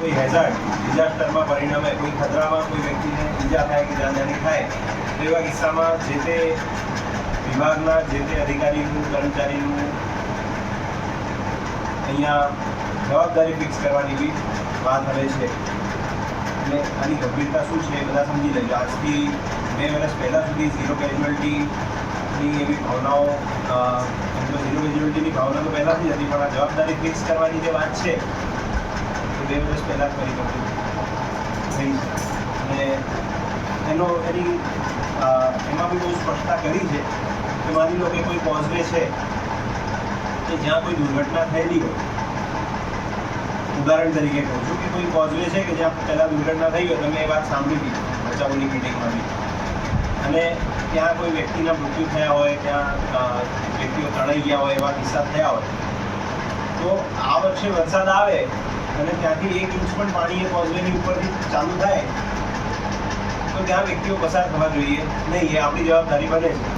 કોઈ હેઝાર્ડ ડિઝાસ્ટરમાં પરિણમે કોઈ ખતરામાં કોઈ વ્યક્તિને ઈજા થાય કે જાનહાની થાય તો એવા કિસ્સામાં જે તે વિભાગના જે તે અધિકારીનું, કર્મચારીનું અહીંયા જવાબદારી ફિક્સ કરવાની બી વાત આવે છે. એટલે આની ગંભીરતા શું છે એ બધા સમજી લેજો. આજથી બે વર્ષ પહેલાં સુધી ઝીરો કેઝ્યુઅલ્ટીની એવી ભાવનાઓ ઝીરો કેઝ્યુઅલ્ટીની ભાવના તો પહેલાંથી હતી, પણ આ જવાબદારી ફિક્સ કરવાની જે વાત છે બે વર્ષ પહેલાં કરી થઈ. અને એનો એની એમાં બી બહુ સ્પષ્ટતા કરી છે કે માની લો કે કોઈ કોઝવે છે કે જ્યાં કોઈ દુર્ઘટના થયેલી હોય. ઉદાહરણ તરીકે કહું છું કે કોઈ કોઝવે છે કે જ્યાં પહેલાં દુર્ઘટના થઈ હોય, તમે એ વાત સાંભળી હતી બચાવની મિટિંગમાં બી. અને ત્યાં કોઈ વ્યક્તિના મૃત્યુ થયા હોય, ત્યાં વ્યક્તિઓ તણાઈ ગયા હોય, એવા કિસ્સા થયા હોય તો આ વર્ષે વરસાદ આવે અને ત્યાંથી એક ઇંચ પણ પાણી એ કોઝવેની ઉપરથી ચાલુ થાય, તો ત્યાં વ્યક્તિઓ પસાર થવા જોઈએ. નહીં, એ આપણી જવાબદારી બને છે.